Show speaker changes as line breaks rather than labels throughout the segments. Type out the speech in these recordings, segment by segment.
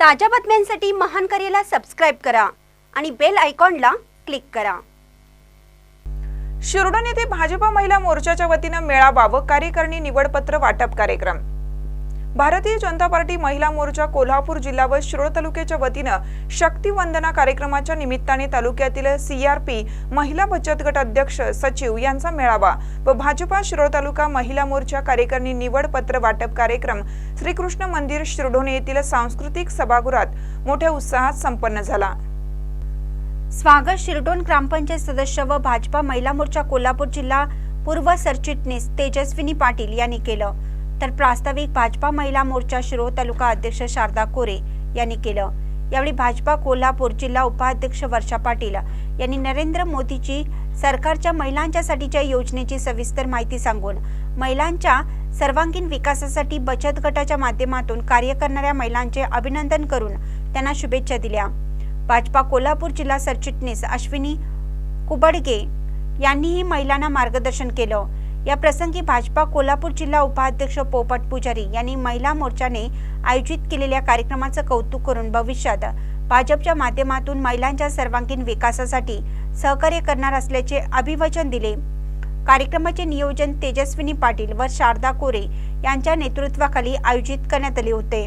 ताज्या बातम्यांसाठी महान करेला सबस्क्राईब करा आणि बेल आयकॉनला क्लिक करा.
शिरोडन येथे भाजपा महिला मोर्चाच्या वतीनं मेळावा व कार्यकारिणी निवडपत्र वाटप कार्यक्रम. भारतीय जनता पार्टी महिला मोर्चा कोल्हापूर जिल्हा व शिरोळ तालुक्याच्या वतीनं शक्ती वंदना कार्यक्रमाच्या निमित्ताने तालुक्यातील सीआरपी महिला बचत गट अध्यक्ष सचिव यांचा मेळावा व भाजपा शिरोळ तालुका महिला मोर्चा कार्यकारिणी निवड पत्र वाटप कार्यक्रम श्रीकृष्ण मंदिर शिरढोणे येथील सांस्कृतिक सभागृहात मोठ्या उत्साहात संपन्न झाला.
स्वागत शिरडोन ग्रामपंचायत सदस्य व भाजपा महिला मोर्चा कोल्हापूर जिल्हा पूर्व सरचिटणीस तेजस्विनी पाटील यांनी केलं. तर प्रास्ताविक भाजपा महिला मोर्चा शिरोळ तालुका अध्यक्ष शारदा कोरे यांनी केलं. यावेळी भाजपा कोल्हापूर जिल्हा उपाध्यक्ष वर्षा पाटील यांनी नरेंद्र मोदीची सरकारच्या महिलांच्यासाठीच्या योजनेची सविस्तर माहिती सांगून महिलांच्या सर्वांगीण विकासासाठी बचत गटाच्या माध्यमातून कार्य करणाऱ्या महिलांचे अभिनंदन करून त्यांना शुभेच्छा दिल्या. भाजपा कोल्हापूर जिल्हा सरचिटणीस अश्विनी कुबडगे यांनीही महिलांना मार्गदर्शन केलं. या प्रसंगी भाजपा कोल्हापूर जिल्हा उपाध्यक्ष पोपट पुजारी यांनी महिला मोर्चाने आयोजित केलेल्या कार्यक्रमाचं कौतुक करून भविष्यात भाजपच्या माध्यमातून महिलांच्या सर्वांगीण विकासासाठी सहकार्य करणार असल्याचे अभिवचन दिले. कार्यक्रमाचे नियोजन तेजस्विनी पाटील व शारदा कोरे यांच्या नेतृत्वाखाली आयोजित करण्यात आले होते.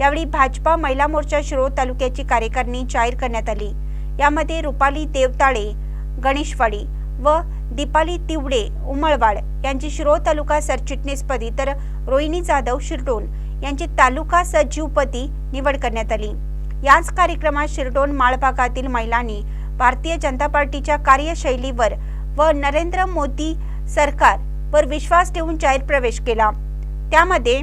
यावेळी भाजपा महिला मोर्चा शिरोळ तालुक्याची कार्यकारिणी जाहीर करण्यात आली. यामध्ये रुपाली देवताळे गणेशवाडी व दीपाली तिवडे उमळवाड यांची शिरोळ तालुका सरचिटणीसपदी तर रोहिणी जाधव शिरडोन यांची तालुका सचिवपदी निवड करण्यात आली. याच कार्यक्रमात शिरडोन माळभागातील महिलांनी भारतीय जनता पार्टीच्या कार्यशैलीवर व नरेंद्र मोदी सरकार वर विश्वास ठेवून जाहीर प्रवेश केला. त्यामध्ये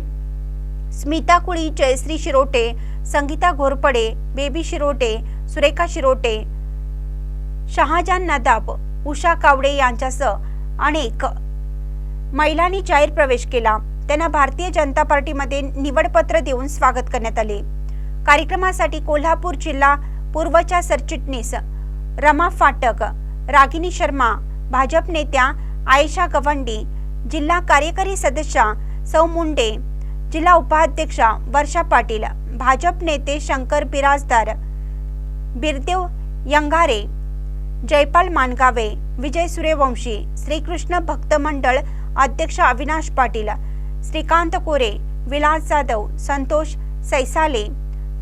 स्मिता कुळी जयश्री शिरोटे संगीता घोरपडे बेबी शिरोटे सुरेखा शिरोटे शहाजान नदाब उषा कावडे यांच्यासह अनेक महिलांनी जाहीर प्रवेश केला. त्यांना भारतीय जनता पार्टीमध्ये निवडपत्र देऊन स्वागत करण्यात आले. कार्यक्रमासाठी कोल्हापूर जिल्हा पूर्वच्या सरचिटणीस रमा फाटक रागिनी शर्मा भाजप नेत्या आयशा गवंडी जिल्हा कार्यकारी सदस्या सौ मुंडे जिल्हा उपाध्यक्षा वर्षा पाटील भाजप नेते शंकर बिराजदार बिरदेव यंगारे जयपाल मानगावे विजय सूर्यवंशी श्रीकृष्ण भक्त मंडळ अध्यक्ष अविनाश पाटील श्रीकांत कोरे विलास जाधव संतोष सैसाले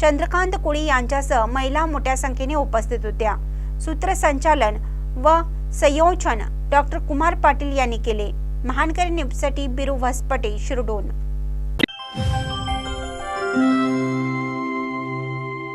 चंद्रकांत कुळी यांच्यासह महिला मोठ्या संख्येने उपस्थित होत्या. सूत्रसंचालन व संयोजन डॉक्टर कुमार पाटील यांनी केले. महानकरी न्यूजसाठी बिरू वसपटे शिरडोन.